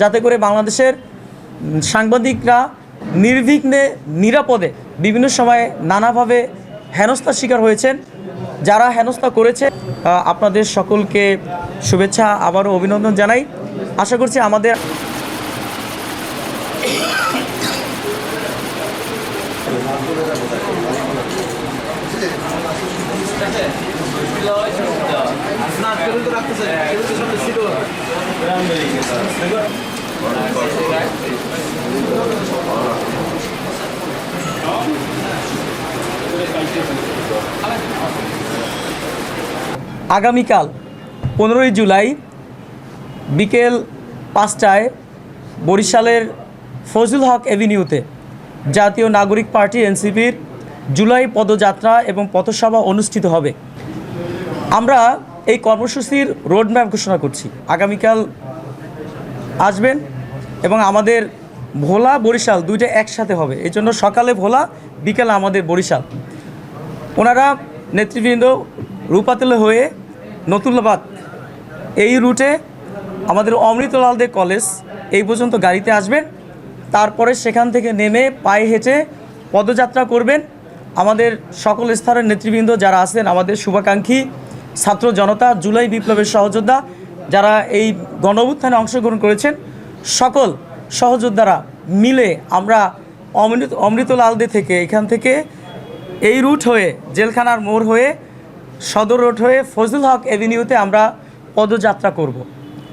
যাতে করে বাংলাদেশের সাংবাদিকরা নির্বিঘ্নে, নিরাপদে বিভিন্ন সময়ে নানাভাবে হেনস্থার শিকার হয়েছেন। যারা হেনস্থা করেছে আপনাদের সকলকে শুভেচ্ছা, আবারও অভিনন্দন জানাই। আশা করছি আমাদের আগামীকাল, পনেরোই জুলাই, বিকেল পাঁচটায় বরিশালের ফজলুল হক অ্যাভিনিউতে জাতীয় নাগরিক পার্টি এনসিপির জুলাই পদযাত্রা এবং পথসভা অনুষ্ঠিত হবে। আমরা এই কর্মসূচির রোডম্যাপ ঘোষণা করছি। আগামীকাল আসবেন এবং আমাদের ভোলা, বরিশাল দুইটা একসাথে হবে। এই জন্য সকালে ভোলা, বিকালে আমাদের বরিশাল। ওনারা নেতৃবৃন্দ রূপাতলে হয়ে নতুল্লাবাদ এই রুটে আমাদের অমৃতলাল দে কলেজ এই পর্যন্ত গাড়িতে আসবেন। তারপরে সেখান থেকে নেমে পায়ে হেঁটে পদযাত্রা করবেন। আমাদের সকল স্তরের নেতৃবৃন্দ যারা আছেন, আমাদের শুভাকাঙ্ক্ষী ছাত্র জনতা, জুলাই বিপ্লবের সহযোদ্ধা যারা এই গণঅভ্যুত্থানে অংশগ্রহণ করেছেন, সকল সহযোদ্ধারা মিলে আমরা অমৃত অমৃতলাল দে থেকে এখান থেকে এই রুট হয়ে, জেলখানার মোড় হয়ে, সদর রোড হয়ে ফজল হক অ্যাভিনিউতে আমরা পদযাত্রা করব।